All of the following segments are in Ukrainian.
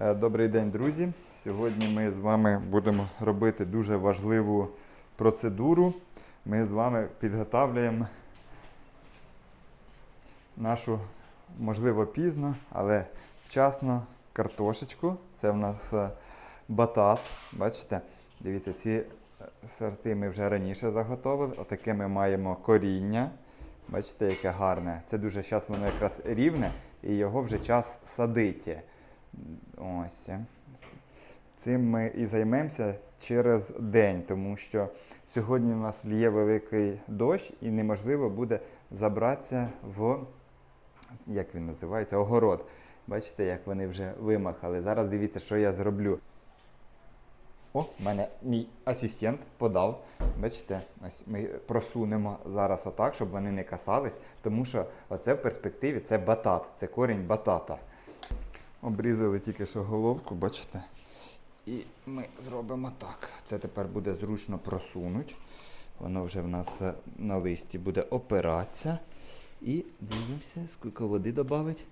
Е, Добрий день, друзі. Сьогодні ми з вами будемо робити дуже важливу процедуру. Ми з вами підготовлюємо нашу, можливо, пізно, але вчасно картошечку. Це в нас е, батат. Бачите? Дивіться, ці е, сорти ми вже раніше заготовили. Отаке ми маємо коріння. Бачите, яке гарне. Це дуже зараз воно якраз рівне, і його вже час садити. Ось. Цим ми і займемося через день, тому що сьогодні у нас лє великий дощ і неможливо буде забратися в, як він називається, огород. Бачите, як вони вже вимахали. Зараз дивіться, що я зроблю. О, мене мій асистент подав. Бачите, ось ми просунемо зараз отак, щоб вони не касались, тому що оце в перспективі це батат, це корінь батата. Обрізали тільки що головку, бачите? І ми зробимо так. Це тепер буде зручно просунути. Воно вже в нас е, на листі буде опиратися. І дивимося, скільки води додати.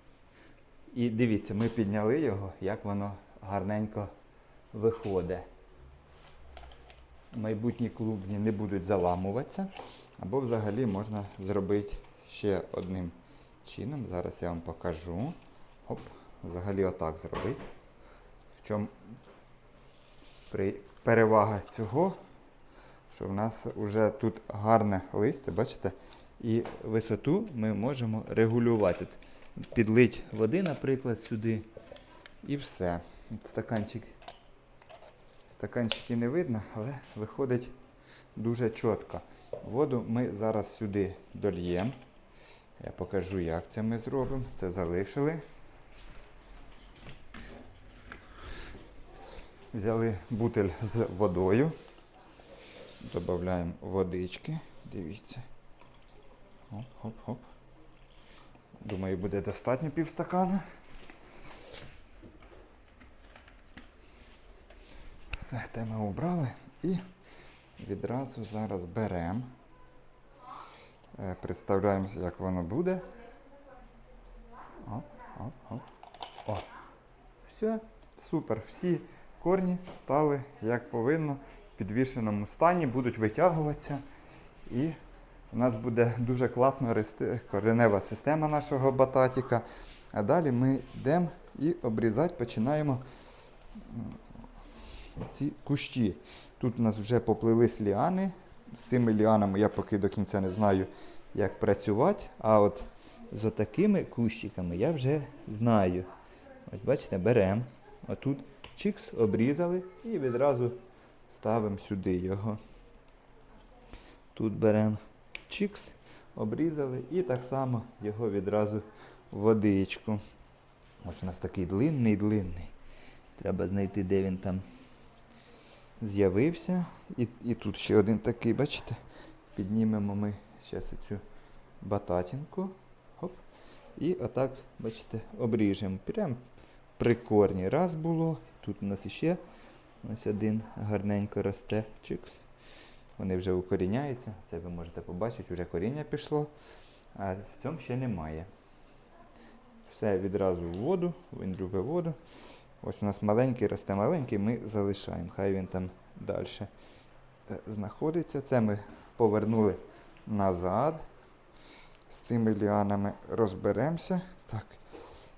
І дивіться, ми підняли його, як воно гарненько виходить. Майбутні клубні не будуть заламуватися. Або взагалі можна зробити ще одним чином. Зараз я вам покажу. Оп, взагалі отак зробити. В чому перевага цього, що в нас вже тут гарне листя, бачите? І висоту ми можемо регулювати. Підлить води, наприклад, сюди. І все. Стаканчик. Стаканчики не видно, але виходить дуже чітко. Воду ми зараз сюди дольємо. Я покажу, як це ми зробимо. Це залишили. Взяли бутель з водою. Додаємо водички. Дивіться. Хоп-хоп-хоп. Думаю, буде достатньо півстакана. Все, те ми обрали і відразу зараз беремо. Е, Представляємося, як воно буде. Оп, оп, оп. О. Все, супер. Всі корні стали як повинно в підвішеному стані, будуть витягуватися. І у нас буде дуже рости коренева система нашого бататіка. А далі ми йдемо і обрізати починаємо ці кущі. Тут у нас вже поплились ліани. З цими ліанами я поки до кінця не знаю, як працювати. А от з отакими кущиками я вже знаю. Ось бачите, беремо. Отут чикс обрізали і відразу ставимо сюди його. Тут беремо чикс, обрізали і так само його відразу в водичку. Ось у нас такий длинний-длинний. Треба знайти, де він там з'явився. І, і тут ще один такий, бачите? Піднімемо ми зараз оцю бататінку. Хоп. І отак, бачите, обріжемо. Прям при корні. Раз було. Тут у нас іще ось один гарненько росте. Чикс. Вони вже укоріняються. Це ви можете побачити, вже коріння пішло. А в цьому ще немає. Все відразу в воду, він любить воду. Ось у нас маленький росте маленький, ми залишаємо. Хай він там далі знаходиться. Це ми повернули назад. З цими ліанами розберемося. Так,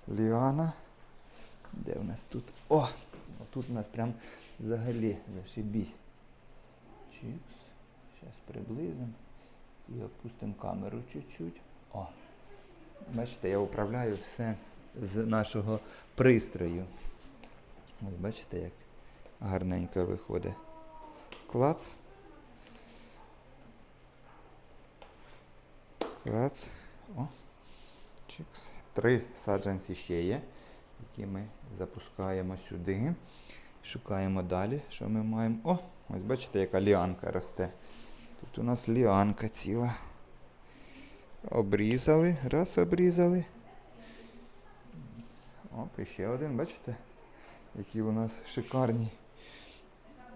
ліана. Де у нас тут? О! Тут у нас прям взагалі зашибісь. Чікс. Зараз приблизимо і опустимо камеру чуть-чуть. О! Бачите, я управляю все з нашого пристрою. Ось бачите, як гарненько виходить. Клац. Клац. О. Чикс. Три саджанці ще є, які ми запускаємо сюди. Шукаємо далі, що ми маємо. О, ось бачите, яка ліанка росте. Тут у нас ліанка ціла. Обрізали, раз обрізали. Оп, і ще один, бачите? Які у нас шикарні.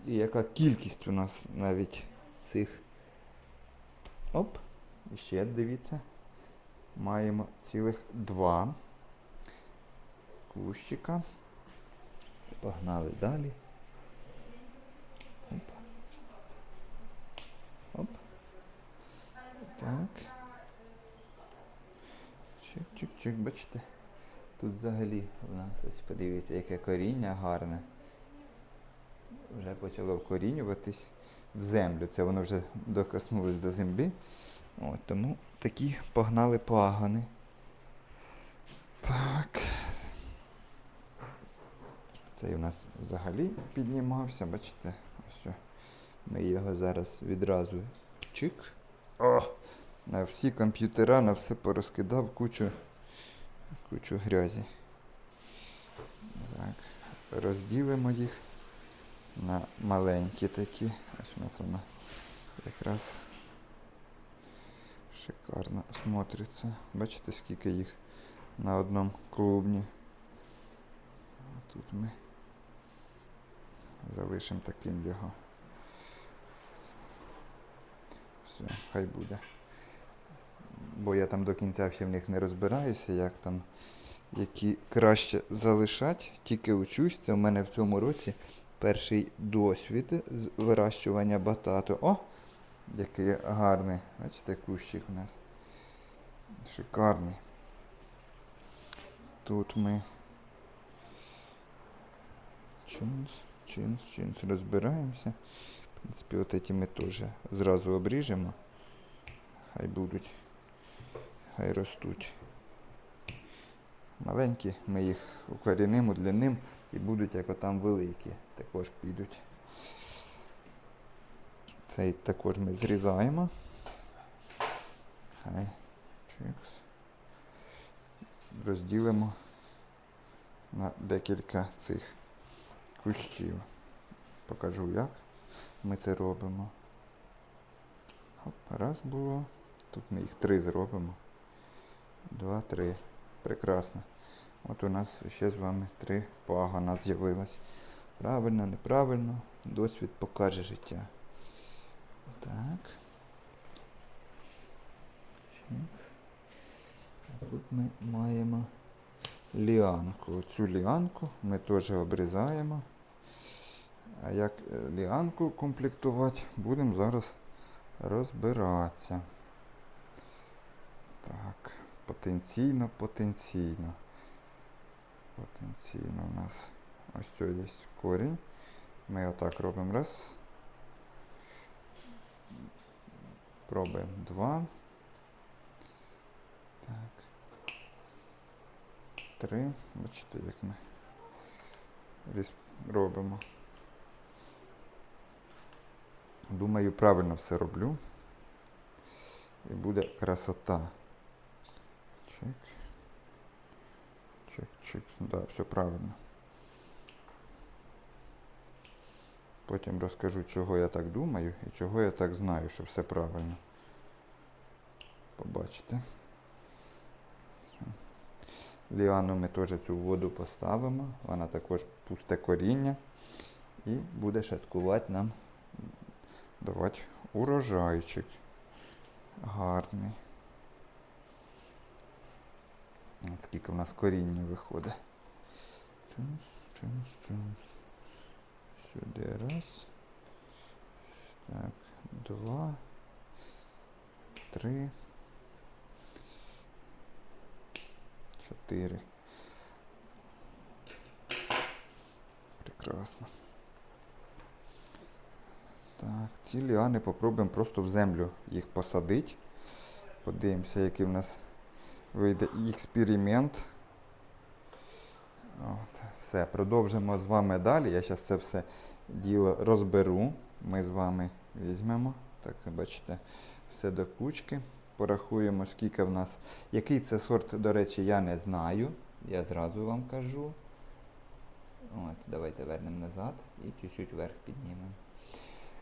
І яка кількість у нас навіть цих. Оп, і ще дивіться. Маємо цілих два кущика. Погнали далі. Оп. Оп. Так. Чик-чик-чик, бачите? Тут взагалі в нас ось подивіться, яке коріння гарне. Вже почало вкорінюватись в землю. Це воно вже докоснулось до землі. От, тому такі погнали пагони. Так. Цей у нас взагалі піднімався, бачите? Ось. Ми його зараз відразу чик. О! На всі комп'ютера, на все порозкидав кучу, кучу грязі. Так. Розділимо їх на маленькі такі. Ось у нас вона якраз шикарно смотриться. Бачите, скільки їх на одному клубні. Тут ми залишимо таким його. Все, хай буде. Бо я там до кінця ще в них не розбираюся, як там, які краще залишати, тільки учусь. Це в мене в цьому році перший досвід з вирощування батату. О! Який гарний. Бачите, кущик у нас. Шикарний. Тут ми чинс, чинс, чинс розбираємося. В принципі, от ці ми теж зразу обріжемо. Хай будуть, хай ростуть. Маленькі, ми їх укорінимо для ним і будуть як отам великі. Також підуть. Цей також ми зрізаємо. Хай. Чикс. Розділимо на декілька цих кущів. Покажу, як ми це робимо. Оп, раз було. Тут ми їх три зробимо. Два, три. Прекрасно. От у нас ще з вами три пагана з'явилось. Правильно, неправильно. Досвід покаже життя. Так. А тут ми маємо ліанку. Цю ліанку ми теж обрізаємо. А як е, ліанку комплектувати, будемо зараз розбиратися. Так, потенційно, потенційно. Потенційно у нас ось цього є корінь. Ми отак робимо раз. Пробуємо два. Так. Три. Бачите, як ми робимо. Думаю, правильно все роблю. І буде красота. Чик. Чик, чик. Да, все правильно. Потім розкажу, чого я так думаю і чого я так знаю, що все правильно. Побачите. Ліану ми теж цю воду поставимо. Вона також пусте коріння. І буде шаткувати нам давати урожайчик. Гарний. От скільки в нас коріння виходить. Чунс, чунс, чунс. Сюди раз. Так, два. Три. Чотири. Прекрасно. Так, ці ліани попробуємо просто в землю їх посадити. Подивимося, який в нас вийде експеримент. От, все, продовжимо з вами далі. Я зараз це все діло розберу. Ми з вами візьмемо. Так, бачите, все до кучки. Порахуємо, скільки в нас. Який це сорт, до речі, я не знаю. Я зразу вам кажу. От, давайте вернемо назад і чуть-чуть вверх піднімемо.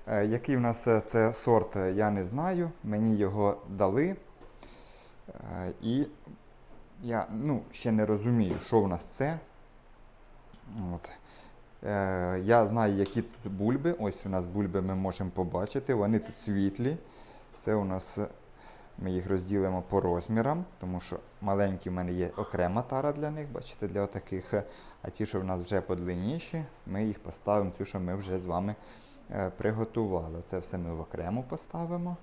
Е, Який в нас е, це сорт, е, я не знаю. Мені його дали. І я ну, ще не розумію, що в нас це. От. Я знаю, які тут бульби. Ось у нас бульби ми можемо побачити. Вони тут світлі. Це у нас Ми їх розділимо по розмірам, тому що маленькі в мене є окрема тара для них, бачите, для таких. А ті, що в нас вже подлинніші, ми їх поставимо, цю, що ми вже з вами приготували. Це все ми в окремо поставимо.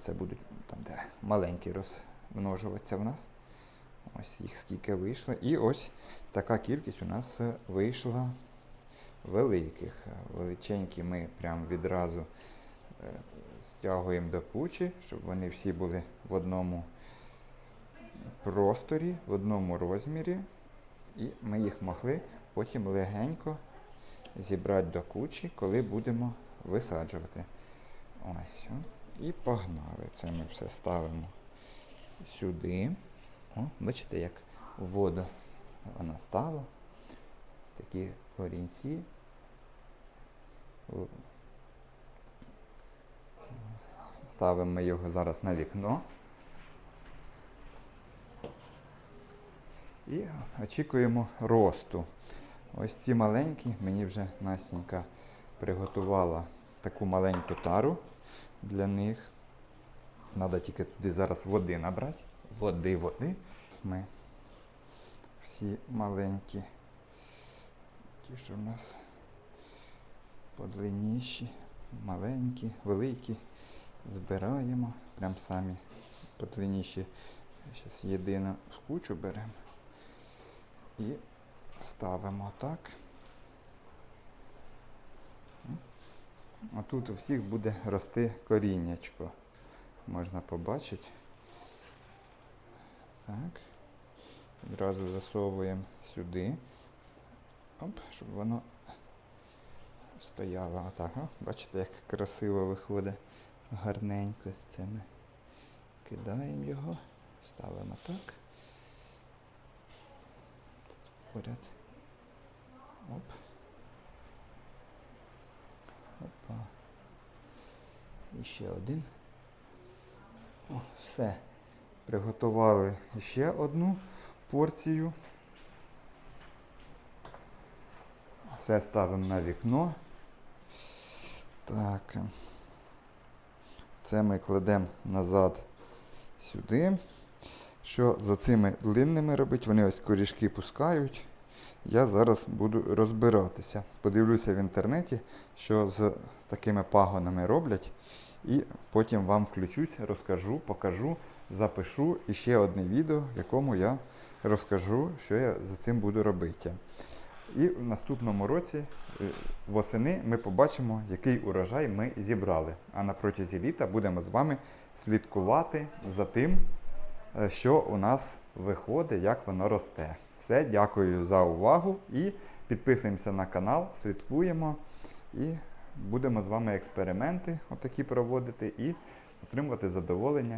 Це, будуть там, де маленькі розмножуватися в нас. Ось їх скільки вийшло. І ось така кількість у нас е, вийшла великих. Е, Величенькі ми прямо відразу е, стягуємо до кучі, щоб вони всі були в одному просторі, в одному розмірі. І ми їх могли потім легенько зібрати до кучі, коли будемо висаджувати. Ось. І погнали. Це ми все ставимо сюди. О, бачите, як в воду вона стала. Такі корінці. Ставимо його зараз на вікно. І очікуємо росту. Ось ці маленькі, мені вже Настенька приготувала таку маленьку тару для них. Треба тільки туди зараз води набрати. Води, води. Ми всі маленькі. Ті, що в нас подлинніші, маленькі, великі. Збираємо. Прям самі подлинніші. Зараз єдино в кучу беремо. І ставимо так. А тут у всіх буде рости коріннячко. Можна побачити. Так. Одразу засовуємо сюди. Оп, щоб воно стояло отак. О, бачите, як красиво виходить гарненько. Це ми кидаємо його, ставимо так. Поряд. Оп. Опа. І ще один. О, все. Приготували ще одну порцію. Все ставимо на вікно. Так. Це ми кладемо назад сюди. Що за цими длинними робить, вони ось корішки пускають. Я зараз буду розбиратися. Подивлюся в інтернеті, що з такими пагонами роблять. І потім вам включусь, розкажу, покажу, запишу і ще одне відео, в якому я розкажу, що я за цим буду робити. І в наступному році, е, восени, ми побачимо, який урожай ми зібрали. А на протязі літа будемо з вами слідкувати за тим, що у нас виходить, як воно росте. Все, дякую за увагу і підписуємося на канал, слідкуємо і будемо з вами експерименти отакі проводити і отримувати задоволення